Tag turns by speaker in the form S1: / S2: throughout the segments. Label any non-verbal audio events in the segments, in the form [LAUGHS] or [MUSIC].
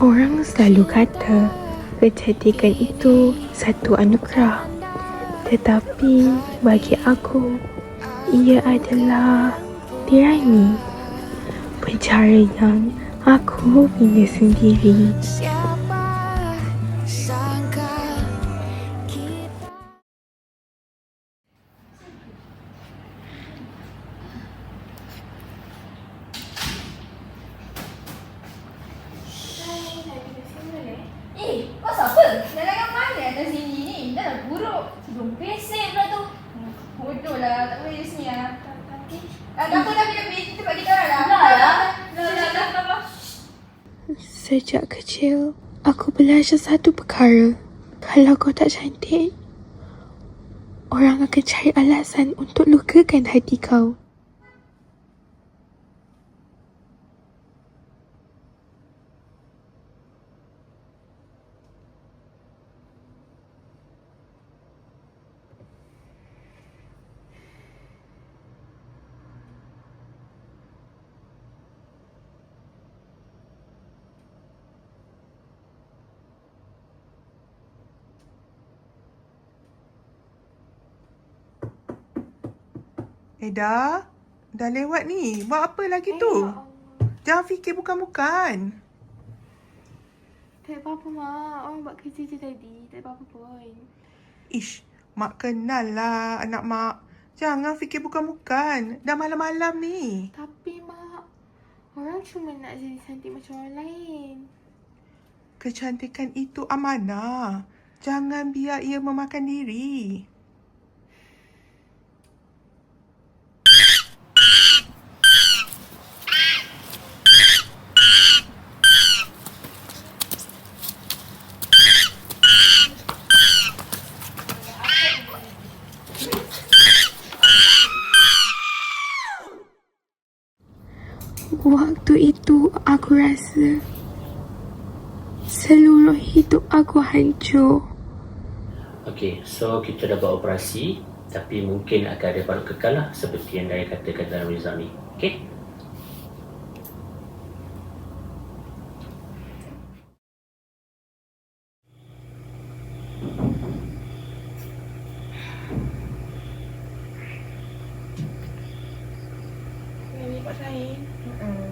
S1: Orang selalu kata kecantikan itu satu anugerah. Tetapi bagi aku, ia adalah tirani. Pencara yang aku bina sendiri. Belajar satu perkara. Kalau kau tak cantik, orang akan cari alasan untuk lukakan hati kau.
S2: Eda, dah lewat ni. Buat apa lagi tu? Jangan fikir bukan-bukan.
S3: Tak apa-apa, Mak. Orang buat kerja je tadi. Tak apa-apa pun.
S2: Ish, mak kenal lah anak mak. Jangan fikir bukan-bukan. Dah malam-malam ni.
S3: Tapi, Mak. Orang cuma nak jadi cantik macam orang lain.
S2: Kecantikan itu amanah. Jangan biar ia memakan diri.
S1: Waktu itu aku rasa seluruh hidup aku hancur.
S4: Okey, so kita dah buat operasi tapi mungkin akan ada paruh kekal lah seperti yang Daya katakan dalam result ni. Okey?
S3: Ni buat lain. Mak,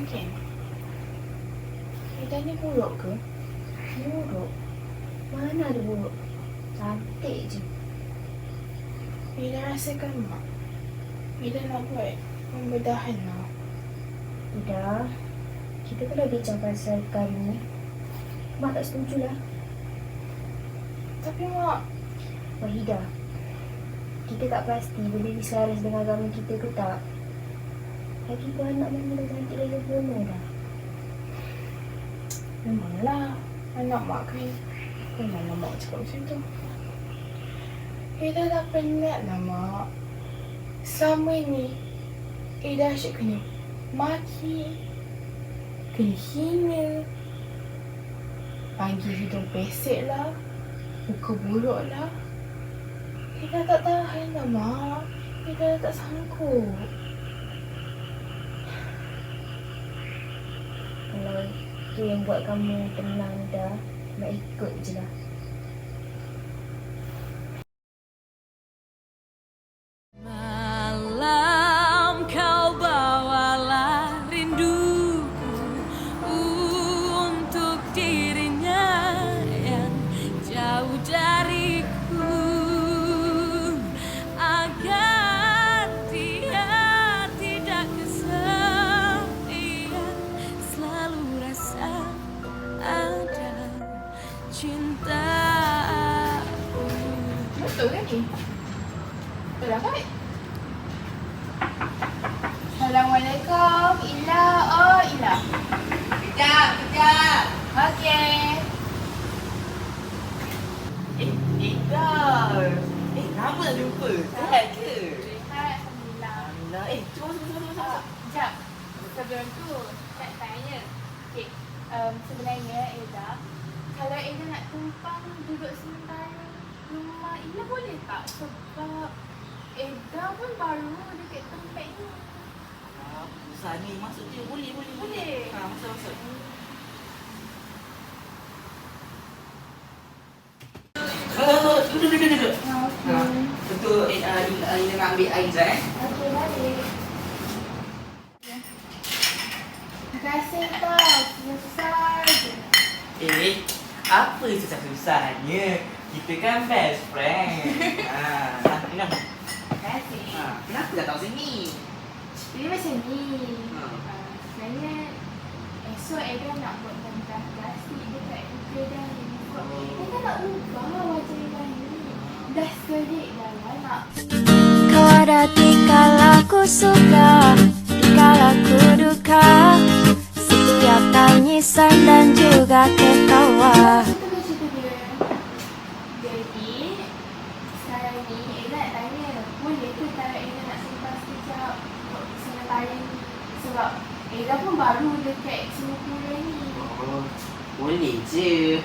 S3: Ida ni buruk ke?
S5: Buruk? Mana ada buruk? Cantik je.
S3: Ida rasakan, Mak. Ida nak buat pembedahan lah.
S5: Ida, kita kalau bincang pasal kali ni, Mak tak setuju lah.
S3: Tapi, Mak,
S5: Wahida, kita tak pasti boleh diselaras dengan agama kita ke tak. Lagi pun anak mana dah cantik lagi agama dah.
S3: memanglah anak Mak kan. Memanglah Mak cakap macam tu. Ida dah penat lah, Mak. Selama ni, Ida asyik kena maki, kena hina, panggil hidung pesek lah, muka buruk lah. Ida tak tahan lah, Mak. Ida tak sanggup.
S5: Tu yang buat kamu tenang dah, Mak ikut je lah.
S3: Betul kan ni? Betul lah kan? Assalamualaikum. Ila. Oh, Ila. Kejap, kejap. Okey.
S6: Eh, Edar. Eh, lama dah jumpa. Sihat ke?
S3: Rehat, Alhamdulillah.
S6: Alhamdulillah. Eh, cuba, cuba, cuba, cuba.
S3: Ah, Sekejap. Sebelum tu, nak tanya. Okey. Um, sebenarnya, Eda, kalau Eda nak tumpang duduk sementara rumah Ila boleh tak? Sebab Eda
S7: pun baru dekat tempat ni.
S6: Ah, Susah ni masuk je. Boleh, boleh,
S7: Boleh.
S6: Ha, masuk, masuk. Oh, duduk, duduk, duduk. Ha, eh, uh, Ina nak ambil air sekejap eh.
S7: Okey, balik. Terima kasih tau. Susah je.
S6: Eh, apa susah-susahnya? Kita kan best friend. ha, [LAUGHS] ah, Ina.
S7: Terima kasih.
S6: Ha, kenapa datang sini?
S7: Dia macam ni.
S6: Ha.
S7: Uh, sebenarnya esok Eda nak buat pentas plastik dekat muka dan muka. Eda nak ubah wajah Eda ni. Dah sedik dah
S8: Kau ada tikala ku suka Tikala ku duka Setiap tangisan dan juga ketawa?
S7: Sebab Eda pun baru dekat Singapura ni.
S6: Oh, boleh je.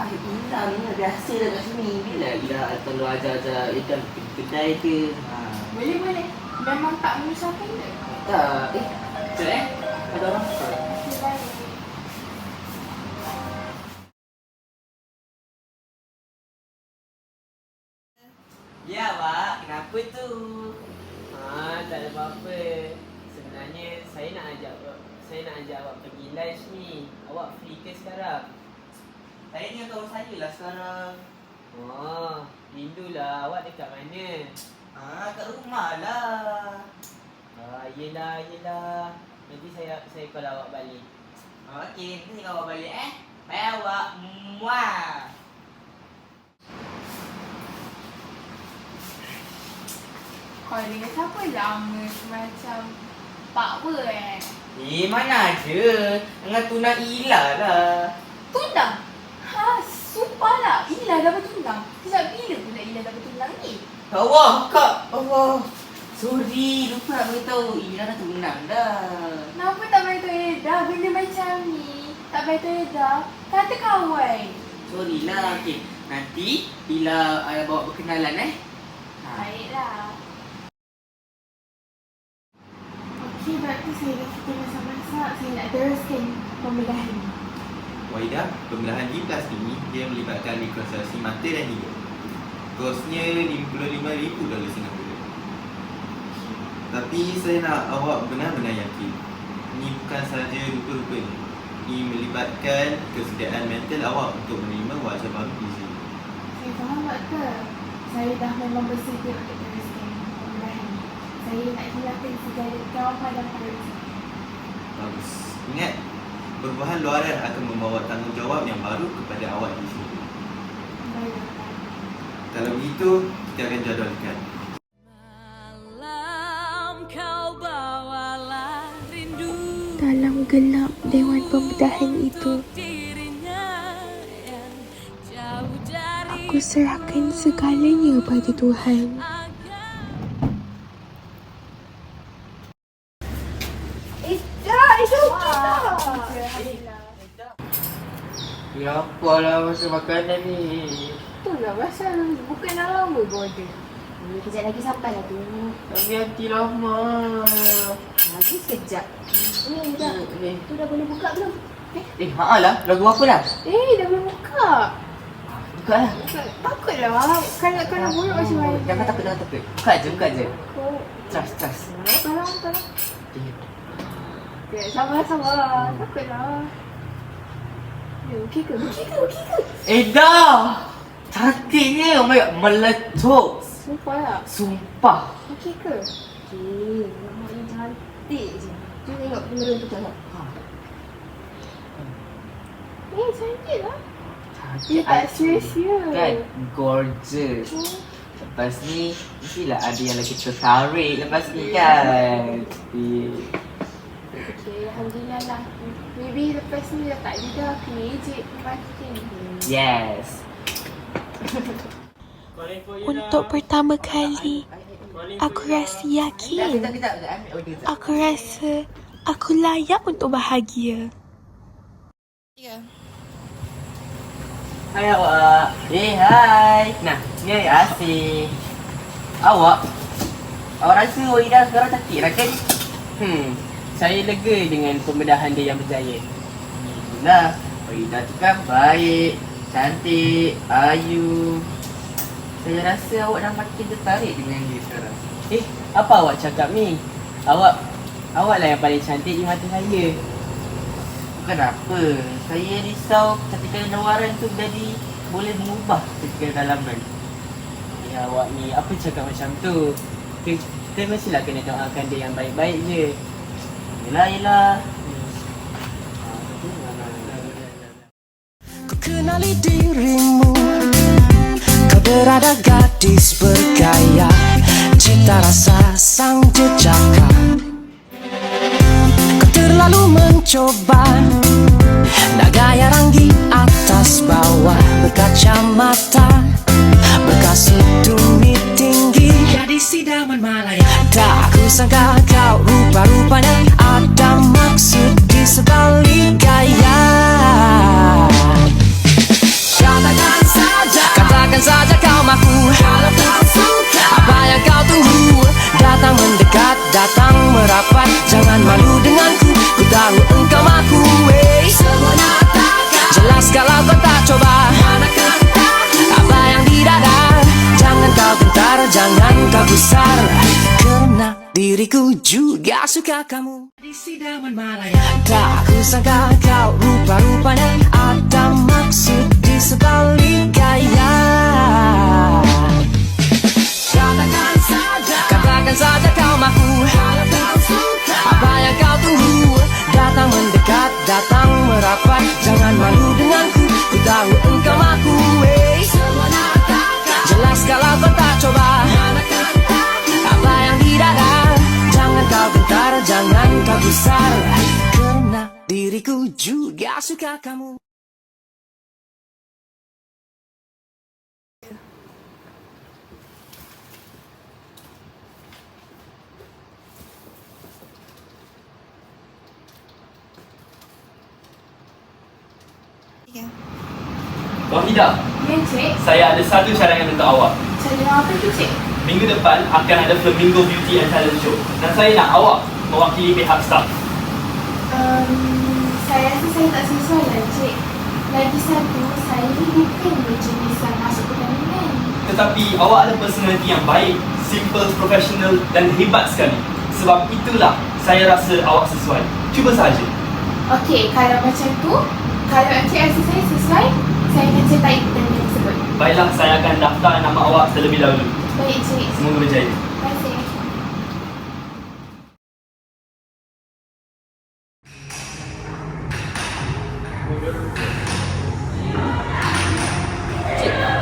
S6: Ah, Ina ni biasa dah kat sini. Bila Ina kalau ajar-ajar Ina pergi kedai ke? Ha.
S7: Boleh, boleh. Memang tak menyusahkan ke?
S6: Tak. Eh, sekejap eh. Ada orang
S7: baik.
S6: Ya, Pak. Kenapa tu? Ah, tak ada apa-apa. Sebenarnya saya nak ajak saya nak ajak awak pergi lunch ni. Awak free ke sekarang? Saya ni kawan saya lah sekarang. Oh, rindulah. Awak dekat mana? Ah, kat rumah lah. Ah, yelah, yelah. Nanti saya saya call awak balik. Okey, nanti saya call awak balik eh. Bye awak. Muah.
S7: Kau dengan siapa lama macam Pak Wer eh?
S6: Eh, mana ada. Dengan tunang Ila lah.
S7: Tundang? Sumpah lah. Ila dah bertundang. Sejak bila pula Ila dah bertundang ni?
S6: Allah, Kak. Allah. Sorry, lupa nak beritahu. Ila dah tunang dah.
S7: Kenapa tak beritahu Eda benda macam ni? Tak beritahu Eda? Kata kawan.
S6: Sorry lah. Okay. Nanti Ila uh, bawa perkenalan eh. Ha.
S7: Baiklah. Okey, berarti saya dah kita masak-masak. Saya nak teruskan pembedahan ni.
S9: Waidah, pembelahan di ini dia melibatkan rekonstruksi mata dan hidung. Kosnya RM55,000 dolar Singapura. Tapi saya nak awak benar-benar yakin. Ini bukan sahaja rupa-rupa ini. Ini melibatkan kesediaan mental awak untuk menerima wajah baru di sini.
S7: Saya faham doktor. Saya dah memang bersedia untuk teruskan pembedahan ni. Saya nak hilangkan segala jawapan dan perintah.
S9: Bagus. Ingat, perubahan luaran akan membawa tanggungjawab yang baru kepada awak di sini.
S7: Baik.
S9: Kalau begitu, kita akan jadualkan.
S1: Dalam gelap Dewan Pembedahan itu, aku serahkan segalanya pada Tuhan.
S6: Lah masa makanan ni?
S7: Itulah pasal bukan dah lama kau ada.
S5: Kejap lagi sampai lah tu.
S6: Tapi hati lama.
S5: Lagi sekejap. Ni dah.
S6: Eh,
S5: Tu dah boleh buka belum?
S6: eh haa lah. Lagu apa lah?
S7: Eh, dah boleh buka.
S6: Buka lah.
S7: Takut lah. Kalau kalau buruk macam mana?
S6: Jangan takut, jangan takut. Buka je, buka je.
S7: Kau
S6: Trust, trust.
S7: tolong, tolong.
S6: Eh,
S7: Okay, sabar, sabar. Takut lah. Okey ke? Okey ke? Okey ke?
S6: Eh dah! Cantiknya! Oh my god, meletup!
S7: Sumpah lah.
S6: Sumpah!
S7: Okey ke?
S5: Okey. Nampak yang cantik je. Cuba tengok kamera tu tengok. Ha.
S7: Eh, cantik lah.
S6: Cantik
S7: Dia tak
S6: hati.
S7: sia-sia.
S6: Kan? Gorgeous! Lepas ni, mestilah ada yang lagi tertarik lepas ni kan? Eh,
S7: Okey, Alhamdulillah lah. Maybe lepas ni dah tak ada dah. Kena ejek makin.
S6: Yes!
S1: Untuk pertama kali, aku rasa yakin. Aku rasa aku layak untuk bahagia.
S6: Hai awak. Eh, hai. Nah, ni ayah Asih. Awak? Awak rasa awak Ida sekarang cantik lah kan? Hmm, saya lega dengan pembedahan dia yang berjaya. Itulah, awak Ida tu kan baik, cantik, ayu. Saya rasa awak dah makin tertarik dengan dia sekarang. Eh, apa awak cakap ni? Awak, awaklah yang paling cantik di mata saya. Bukan apa, saya risau ketika lawaran tu jadi boleh mengubah ketika dalaman. Ya awak ni apa cakap macam tu? Kita, kita mestilah kena doakan dia yang baik-baik je. Yelah yelah.
S10: Ku kenali dirimu. Kau berada gadis bergaya. Cita rasa sang jejaka. Kau terlalu mencoba. Nak gaya ranggi atas bawah. Berkacamata Berkasut tumit tinggi. Gadis idaman Malaya. Tak ku sangka kau rupa-rupanya maksud di sebalik gaya. Katakan saja. Katakan saja kau mahu. Kalau kau suka. Apa yang kau tunggu? Datang mendekat Datang merapat. Jangan malu denganku. Ku tahu diriku juga suka kamu. Di sidaman Malaya Tak ku sangka kau rupa-rupanya Ada maksud di sebalik gaya. Katakan saja. Katakan saja kau mahu. Apa yang kau tunggu? Datang mendekat Datang merapat. Jangan malu denganku. Ku tahu engkau mahu. Eh. Takkan Jelas kalau kau tak coba Jangan kau gusar Kerana diriku juga suka kamu
S4: Wahida,
S7: Ya, Cik.
S4: saya ada satu cadangan untuk awak.
S7: Cara apa tu, Cik?
S4: Minggu depan akan ada Flamingo Beauty and Talent Show. Dan saya nak awak mewakili pihak staff.
S7: Um, saya rasa saya tak sesuai lah, Cik. Lagi satu, saya ni bukan berjenis yang masuk pertandingan.
S4: Tetapi awak ada personaliti yang baik, simple, profesional dan hebat sekali. Sebab itulah saya rasa awak sesuai. Cuba saja.
S7: Okey, kalau macam tu, kalau Encik rasa saya sesuai, saya akan sertai pertandingan tersebut.
S4: Baiklah, saya akan daftar nama awak terlebih dahulu.
S7: Baik, Cik.
S4: Semoga berjaya.
S6: Cik,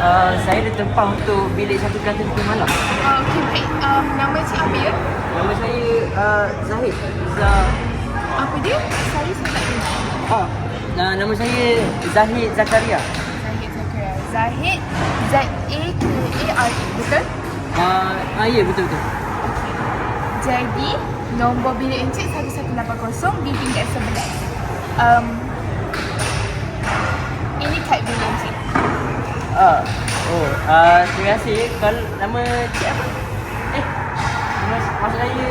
S6: uh, saya ada tempah untuk bilik satu kantin di malam.
S7: Uh, Okey, baik. Um, nama Cik ya?
S6: Nama saya uh, Zahid. Zah...
S7: Apa dia? Saya saya tak kenal.
S6: Ah, uh, nama saya Zahid Zakaria.
S7: Zahid Zakaria. Zahid Z-A-K-A-R-E, betul?
S6: Ah, uh, ya betul betul.
S7: Jadi, nombor bilik Encik 1180 di tingkat 11. Um, kad bilik Encik.
S6: Ah, oh, ah, terima kasih. Kalau nama cik apa? Eh, mas, maksud saya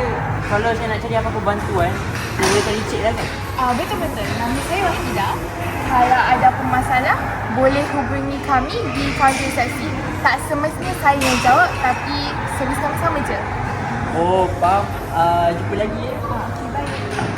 S6: kalau saya nak cari apa-apa bantuan, saya boleh cari cik lah kan?
S7: Ah betul-betul. Nama saya Wahida. Kalau ada apa masalah, boleh hubungi kami di kaunter resepsi. Tak semestinya saya yang jawab, tapi servis sama-sama je.
S6: Oh, faham. Ah, jumpa lagi.
S7: Ah, okay, baik.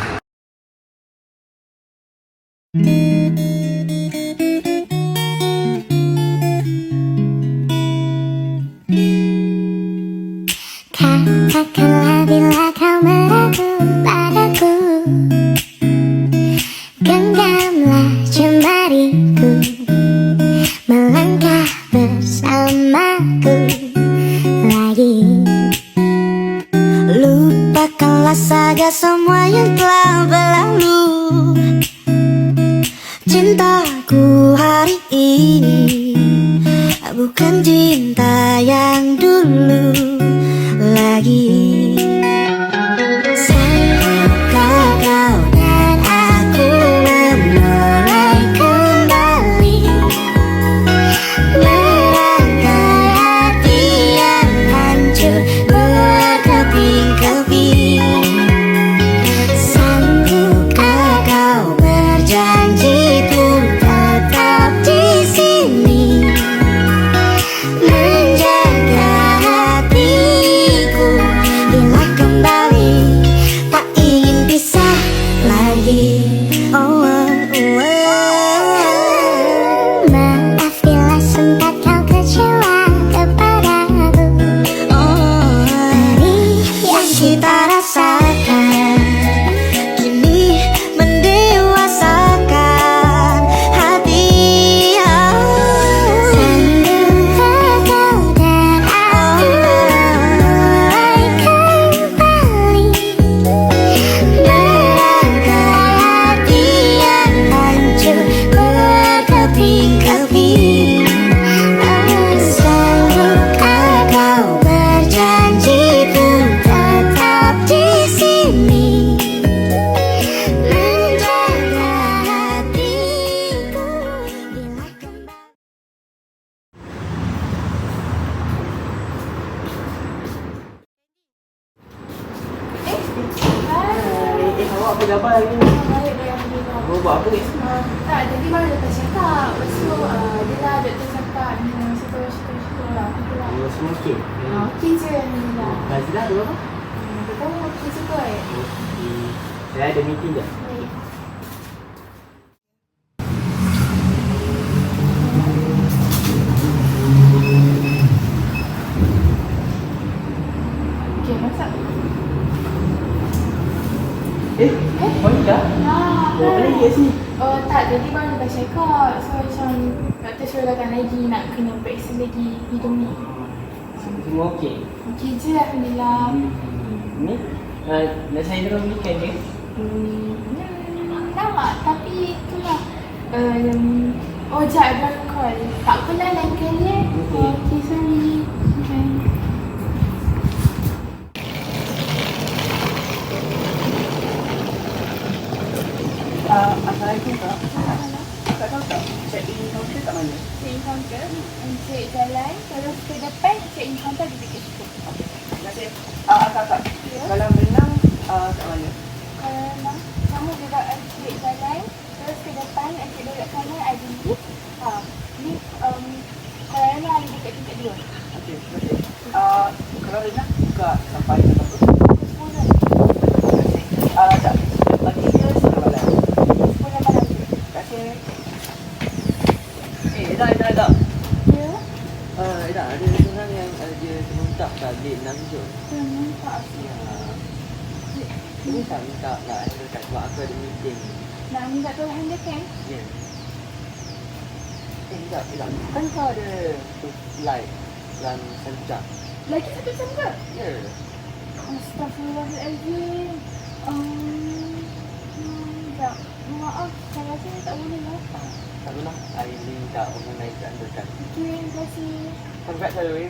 S3: Datang lagi nak kena periksa lagi hidung ni
S11: Semua okey?
S3: Okey je Alhamdulillah
S11: Ni? Uh, nak saya terus belikan ke?
S3: hmm, hmm, Nak, tapi itulah um, Oh jap, ada call Tak apalah lain kali eh
S11: Okey.
S3: Okay, sorry
S11: Uh, Assalamualaikum kak. Kak tahu tak? Check in counter kat mana?
S3: Check in counter Encik jalan Terus ke depan Check in counter di dekat situ
S11: Terima kasih. Ah, kak, kak. Kolam renang uh, kat mana?
S3: Kalau memang kamu duduk encik jalan Terus ke depan encik duduk kanan ada lift ha, Lift um, kalau memang ada dekat tingkat dua
S11: Okey, kasih. Uh, kolam renang buka sampai jam berapa?
S3: Sepuluh
S11: Ah, tak. Pagi ke setengah malam?
S3: Sepuluh malam
S11: Terima kasih. Eh, Ida, Ida, Ida.
S3: Ya?
S11: Uh, Ida, ada seorang yang uh, dia termuntak kat bilik 6 Jun.
S3: Hmm, tak
S11: Ya. Ini tak minta nak handle kat sebab aku ada meeting.
S3: Nak minta dia kan?
S11: Ya. Eh, Ida, Ida. Kan kau ada flight yang satu jam?
S3: Lagi satu jam ke?
S11: Ya.
S3: Astaghfirullahaladzim um, hmm, tak, Maaf, saya rasa tak boleh lah
S11: Tak apalah. I minta organize dan handlekan.
S3: Okay, terima kasih
S11: Congrats by the way.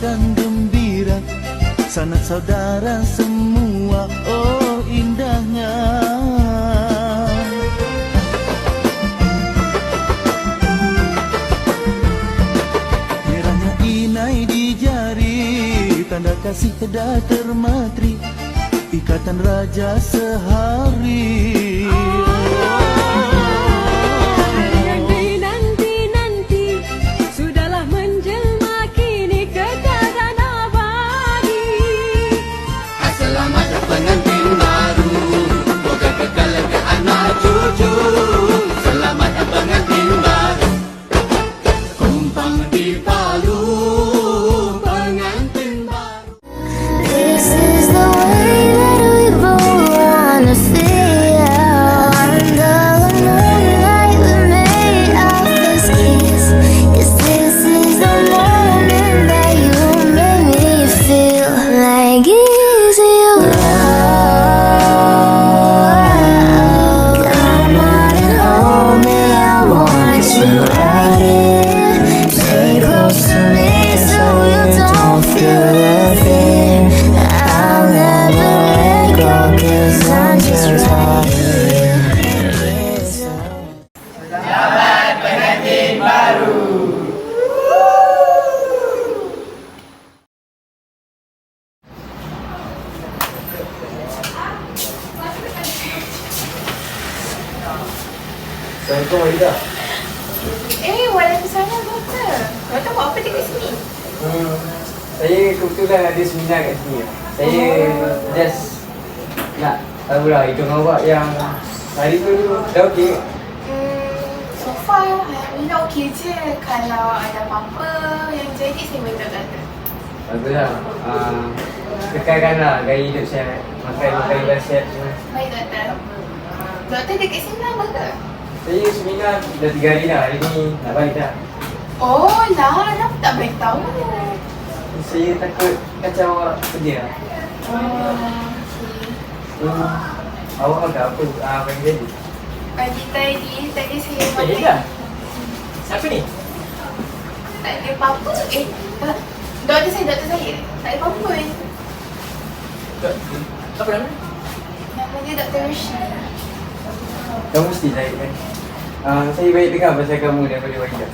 S12: Dan gembira Sanak saudara semua Oh indahnya Merahnya inai di jari Tanda kasih dah termatri Ikatan raja sehari oh.
S13: Saya kebetulan ada seminar kat sini. Saya just nak tahu lah hidung awak yang hari tu dah okey.
S7: Hmm, so far Alhamdulillah okey je. Kalau ada apa-apa yang jadi saya minta doktor.
S13: Baguslah. Uh, tekankanlah gaya hidup sihat. Makan makan yang sihat semua.
S7: Baik doktor. Doktor dekat sini lama ke?
S13: Saya seminar dah tiga hari dah. Hari ni nak balik dah.
S7: Oh lah, kenapa tak beritahu?
S13: Saya takut kacau awak kerja lah.
S7: Oh,
S13: Hmm, awak makan apa? Ah, pagi tadi.
S7: Pagi tadi, tadi saya makan.
S13: Eh, dah. Siapa ni?
S7: Tak ada apa-apa. Eh, tak. Doktor saya, doktor saya. Tak ada apa-apa pun.
S13: Apa nama?
S7: Nama dia Dr. Rishi.
S13: Kamu mesti cari kan? Uh, saya baik dengar pasal kamu daripada Wahida.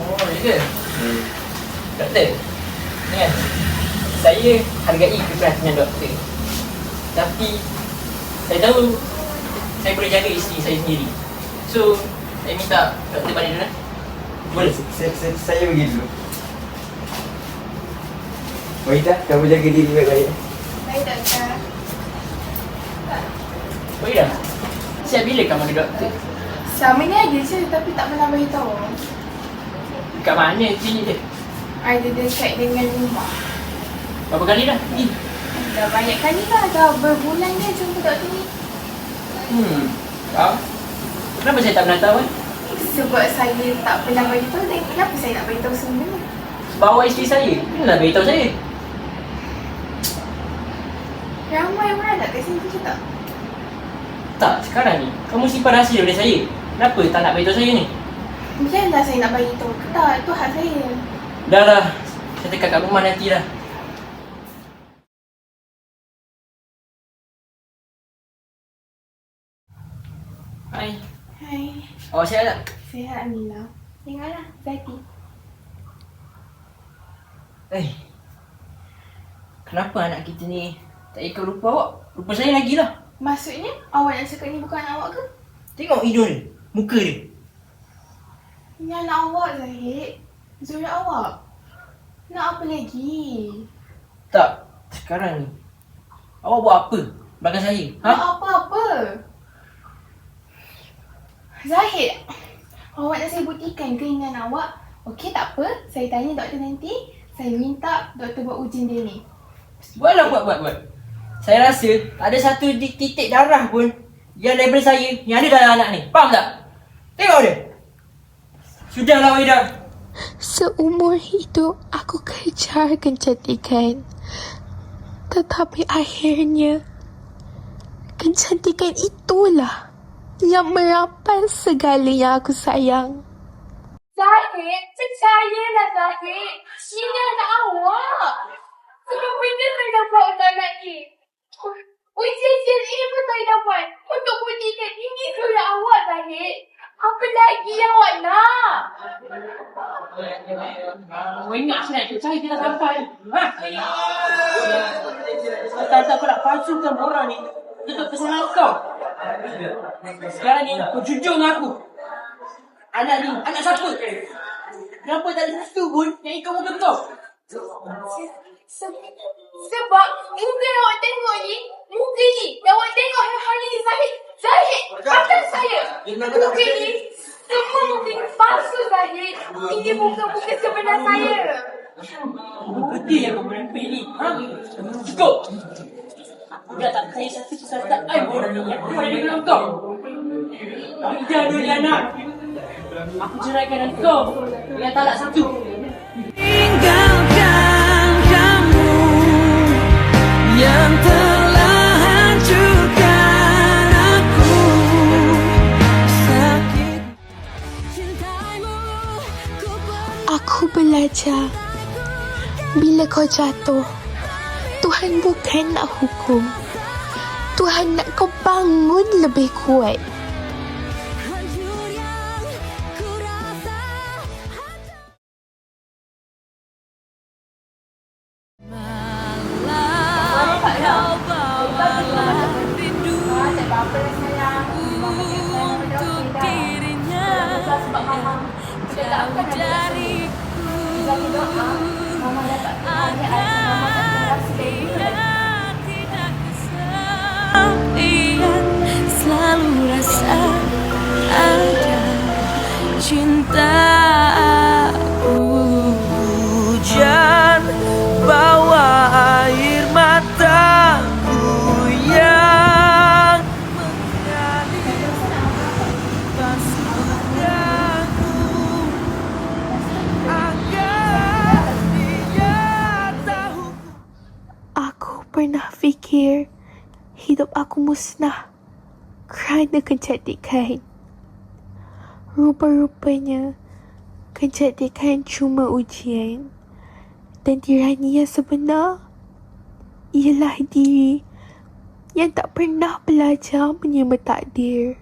S14: Oh, ya ke? Doktor, ni kan, saya hargai keperhatian doktor. Tapi, saya tahu saya boleh jaga isteri saya sendiri. So, saya minta doktor balik dulu.
S13: Boleh? Saya, saya, saya pergi dulu. Wahida, kamu jaga diri baik-baik.
S7: Baik, doktor.
S14: Iya, siap bila kamu ada doktor?
S7: Selama ni ada je tapi tak pernah beritahu.
S14: Kat mana sini dia?
S7: Ada dekat dengan rumah.
S14: Berapa kali dah? Pergi.
S7: Dah banyak kali lah. Dah berbulan dia jumpa doktor ni.
S14: Hmm, faham? Kenapa saya tak pernah tahu kan?
S7: Sebab saya tak pernah beritahu dan kenapa saya nak beritahu semua ni?
S14: Bawa isteri saya, kenapa beritahu saya?
S7: Ramai orang nak kat sini je tak?
S14: Tak, sekarang ni, kamu simpan rahsia daripada saya. Kenapa tak nak beritahu saya ni?
S7: Biarlah saya nak beritahu ke tak? Itu hak saya.
S14: Dah lah, saya dekat kat rumah nanti lah. Hai,
S7: Hai.
S14: awak sihat tak?
S7: Sihat Amila. Tengoklah, Zaki.
S14: Eh, kenapa anak kita ni tak ikut rupa awak? Rupa saya lagi lah.
S7: Maksudnya, awak yang cakap ni bukan anak awak ke?
S14: Tengok hidung dia, muka dia.
S7: Ini anak awak, Zahid. Zura awak. Nak apa lagi?
S14: Tak, sekarang ni. Awak buat apa belakang saya? Ha?
S7: Nak apa-apa? Zahid, awak nak saya buktikan keinginan awak? Okey, tak apa. Saya tanya doktor nanti. Saya minta doktor buat ujian DNA.
S14: Buatlah buat buat buat. Saya rasa ada satu titik darah pun yang daripada saya yang ada dalam anak ni. Faham tak? Tengok dia. Sudahlah Wahida.
S1: Seumur hidup aku kejar kecantikan. Tetapi akhirnya kecantikan itulah yang merampas segala yang aku sayang.
S7: Zahid, percayalah Zahid. Ini anak awak. Sebab benda saya dapat untuk anak ni. Ujian ini pun saya dapat untuk buktikan ini surat awak Zahid. Apa lagi yang awak nak?
S14: Kau ingat saya tu saya tidak sampai. Ha? Tak kau nak palsukan orang ni. Itu kesalahan kau. Sekarang ni kau jujur dengan aku. Anak ni, anak siapa? Kenapa tak ada satu pun yang ikut muka kau?
S7: Se- sebab muka yang awak tengok ni, muka ni yang awak tengok hari ni Zahid. Zahid, kata saya. Muka ni, semua muka ni palsu Zahid. Ini muka-muka sebenar saya.
S14: Bukti yang kau merempik ni. Ha? Cukup. Aku dah tak percaya satu kesalahan I pun yang keluar dari mulut kau. Dua dia anak. Aku ceraikan kau dengan talak satu.
S1: Belajar bila kau jatuh, Tuhan bukan nak hukum. Tuhan nak kau bangun lebih kuat. Musnah kerana kecantikan. Rupa-rupanya, kecantikan cuma ujian. Dan tirani yang sebenar ialah diri yang tak pernah belajar menerima takdir.